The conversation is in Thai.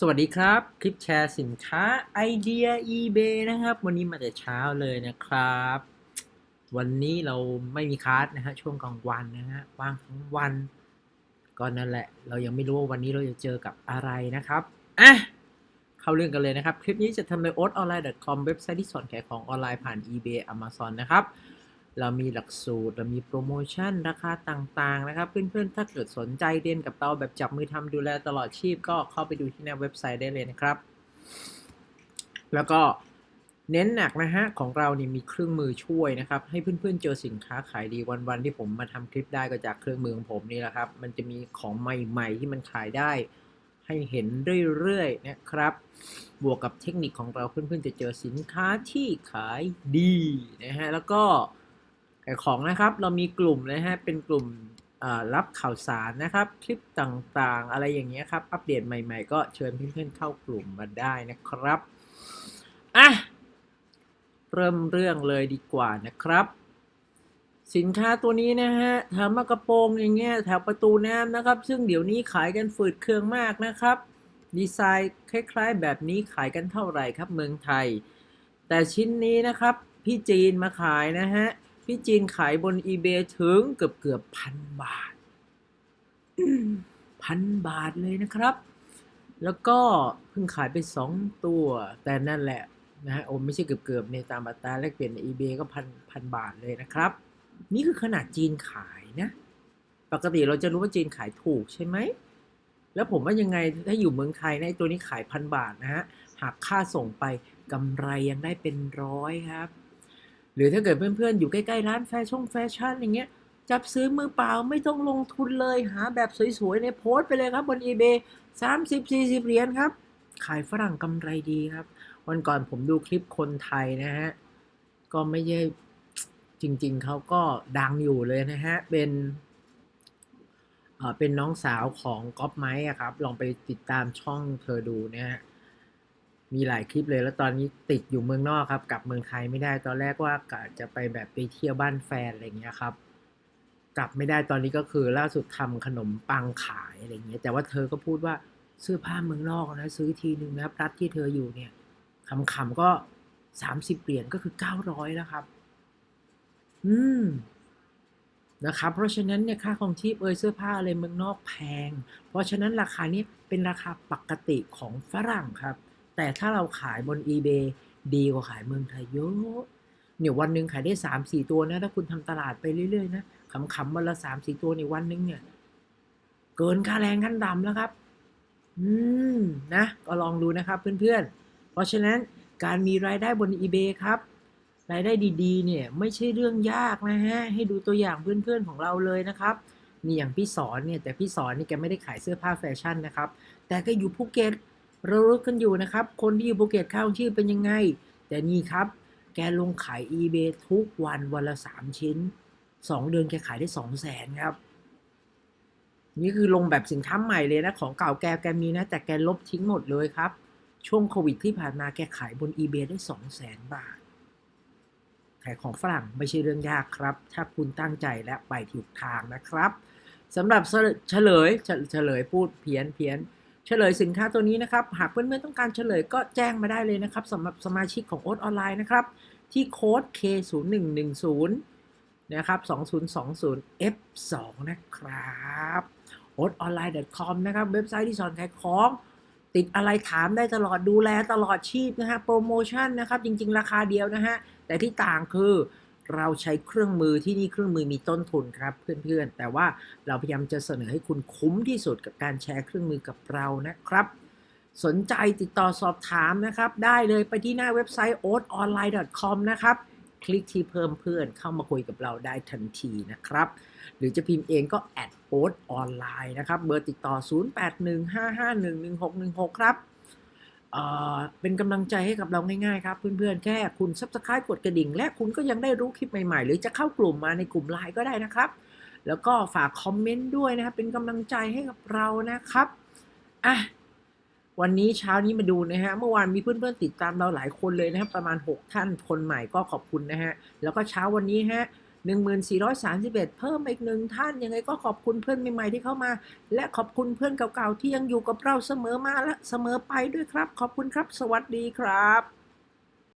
สวัสดีครับ คลิปแชร์สินค้าไอเดีย eBay นะครับ วันนี้มาแต่เช้าเลยนะครับ วันนี้เราไม่มีคลาสนะฮะช่วงกลางวันนะฮะว่างทั้งวันก็นั่นแหละ เรายังไม่รู้ว่าวันนี้เราจะเจอกับอะไรนะครับอะเข้าเรื่องกันเลยนะครับ คลิปนี้จะทำโดย o t o n l i n e c o m เว็บไซต์ที่สอนขายของออนไลน์ผ่าน eBay Amazon นะครับ เรามีหลักสูตร เรามีโปรโมชั่นราคาต่างๆนะครับ เพื่อนๆ ถ้าเกิดสนใจเรียนกับเราแบบจับมือทำดูแลตลอดชีพ ก็เข้าไปดูที่หน้าเว็บไซต์ได้เลยนะครับ แล้วก็เน้นหนักนะฮะ ของเรานี่มีเครื่องมือช่วยนะครับ ให้เพื่อนๆ เจอสินค้าขายดีวันๆ ที่ผมมาทำคลิปได้ก็จากเครื่องมือของผมนี่แหละครับ มันจะมีของใหม่ๆ ที่มันขายได้ ให้เห็นเรื่อยๆ นะครับ บวกกับเทคนิคของเราเพื่อนๆ จะเจอสินค้าที่ขายดีนะฮะ แล้วก็ ขายของนะครับเรามีกลุ่มนะฮะเป็นกลุ่มรับข่าวสารนะครับ คลิปต่างๆ อะไรอย่างเงี้ยครับ อัปเดตใหม่ๆ ก็เชิญเพื่อนๆเข้ากลุ่มมาได้นะครับอะเริ่มเรื่องเลยดีกว่านะครับ สินค้าตัวนี้นะฮะทำมากระโปรงอย่างเงี้ยแถวประตูน้ำนะครับ ซึ่งเดี๋ยวนี้ขายกันฝืดเคืองมากนะครับ ดีไซน์คล้ายๆ แบบนี้ขายกันเท่าไหร่ครับเมืองไทย แต่ชิ้นนี้นะครับ พี่จีนมาขายนะฮะ พี่จีนขายบน eBay ถึงเกือบเกือบพันบาทพันบาทเลยนะครับ แล้วก็เพิ่งขายไปสองตัว แต่นั่นแหละนะฮะโอ้ไม่ใช่เกือบเกือบในตามอัตราแลกเปลี่ยนใน eBay ก็พันพันบาทเลยนะครับ นี่คือขนาดจีนขายนะ ปกติเราจะรู้ว่าจีนขายถูกใช่ไหม แล้วผมว่ายังไงถ้าอยู่เมืองไทยนะตัวนี้ขายพันบาทนะฮะ หากค่าส่งไปกำไรยังได้เป็นร้อยครับ หรือถ้าเกิดเพื่อนๆ อยู่ใกล้ๆ ร้านแฟชั่นแฟชั่นอย่างเงี้ย จับซื้อมือเปล่าไม่ต้องลงทุนเลยหาแบบสวยๆในโพสต์ไปเลยครับบน eBay 30 40 เหรียญครับ ขายฝรั่งกำไรดีครับ วันก่อนผมดูคลิปคนไทยนะฮะ ก็ไม่ใช่จริงๆ เขาก็ดังอยู่เลยนะฮะ เป็นเอ่อเป็นน้องสาวของก๊อฟไม้ครับ ลองไปติดตามช่องเธอดูนะฮะ มีหลายคลิปเลย แล้วตอนนี้ติดอยู่เมืองนอกครับ กลับเมืองไทยไม่ได้ตอนแรกว่ากะจะไปแบบไปเที่ยวบ้านแฟนอะไรเงี้ยครับ กลับไม่ได้ตอนนี้ก็คือล่าสุดทำขนมปังขายอะไรเงี้ยแต่ว่าเธอก็พูดว่าเสื้อผ้าเมืองนอกนะซื้อทีหนึ่งนะรัฐที่เธออยู่เนี่ยคำๆก็สามสิบเหรียญก็คือเก้าร้อยแล้วครับ อืมนะครับ เพราะฉะนั้นเนี่ยค่าครองชีพเอยเสื้อผ้าอะไรเมืองนอกแพง เพราะฉะนั้นราคานี้เป็นราคาปกติของฝรั่งครับ แต่ถ้าเราขายบน eBay ดีกว่าขายเมืองไทยเยอะเนี่ยวันหนึ่งขายได้สามสี่ตัวนะถ้าคุณทำตลาดไปเรื่อยๆนะขำๆวันละสามสี่ตัวในวันหนึงเนี่ย เกินค่าแรงขั้นต่ำแล้วครับ อืมนะก็ลองดูนะครับเพื่อนๆ เพราะฉะนั้นการมีรายได้บน eBay ครับ รายได้ดีๆ เนี่ยไม่ใช่เรื่องยากนะฮะ ให้ดูตัวอย่างเพื่อนๆของเราเลยนะครับนี่อย่างพี่สอนเนี่ยแต่พี่สอนนี่แกไม่ได้ขายเสื้อผ้าแฟชั่นนะครับ แต่ก็อยู่ภูเก็ต เรารู้กันอยู่นะครับ คนที่อยู่ภูเก็ตค่าของชีพเป็นยังไง แต่นี่ครับ แกลงขาย eBay ทุกวันวันละ 3 ชิ้น 2 เดือนแกขายได้ 2 0 0แสนครับ นี่คือลงแบบสินค้าใหม่เลยนะ ของเก่าแกแกมีนะ แต่แกลบทิ้งหมดเลยครับ ช่วงโควิดที่ผ่านมาแกขายบน eBay ได้ 2 0 0แสนบาท ขายของฝรั่งไม่ใช่เรื่องยากครับ ถ้าคุณตั้งใจและไปถูกทางนะครับสำหรับเฉลยเฉเฉลยพูดเพี้ยนเพี้ยน เฉลยสินค้าตัวนี้นะครับ หากเพื่อนๆต้องการเฉลยก็แจ้งมาได้เลยนะครับสำหรับสมาชิกของโอ๊ตออนไลน์นะครับ ที่โค้ด K0110 นะครับ2020 F2 นะครับ o t o n l i n e c o m นะครับ เว็บไซต์ที่สอนขายของติดอะไรถามได้ตลอดดูแลตลอดชีพนะฮะโปรโมชั่นนะครับ จริง ๆ ราคาเดียวนะฮะ แต่ที่ต่างคือ เราใช้เครื่องมือที่นี่เครื่องมือมีต้นทุนครับเพื่อนๆ แต่ว่าเราพยายามจะเสนอให้คุณคุ้มที่สุดกับการแชร์เครื่องมือกับเรานะครับ สนใจติดต่อสอบถามนะครับ ได้เลยไปที่หน้าเว็บไซต์ oatonline.com นะครับคลิกที่เพิ่มเพื่อนเข้ามาคุยกับเราได้ทันทีนะครับ หรือจะพิมพ์เองก็แอดโอ๊ตออนไลน์นะครับ เบอร์ติดต่อ 0815511616 ครับ เป็นกำลังใจให้กับเราง่ายๆครับ เพื่อนๆ แค่คุณ Subscribe กดกระดิ่ง และคุณก็ยังได้รู้คลิปใหม่ๆ หรือจะเข้ากลุ่มมาในกลุ่มไลน์ก็ได้นะครับ แล้วก็ฝากคอมเมนต์ด้วยนะครับ เป็นกำลังใจให้กับเรานะครับอะวันนี้เช้านี้มาดูนะฮะ เมื่อวานมีเพื่อนๆติดตามเราหลายคนเลยนะครับ ประมาณ 6 ท่านคนใหม่ก็ขอบคุณนะฮะ แล้วก็เช้าวันนี้ฮะ 1431 เพิ่มอีกหนึ่งท่านยังไงก็ขอบคุณเพื่อนใหม่ๆที่เข้ามา และขอบคุณเพื่อนเก่าๆที่ยังอยู่กับเราเสมอมาและเสมอไปด้วยครับ ขอบคุณครับ สวัสดีครับ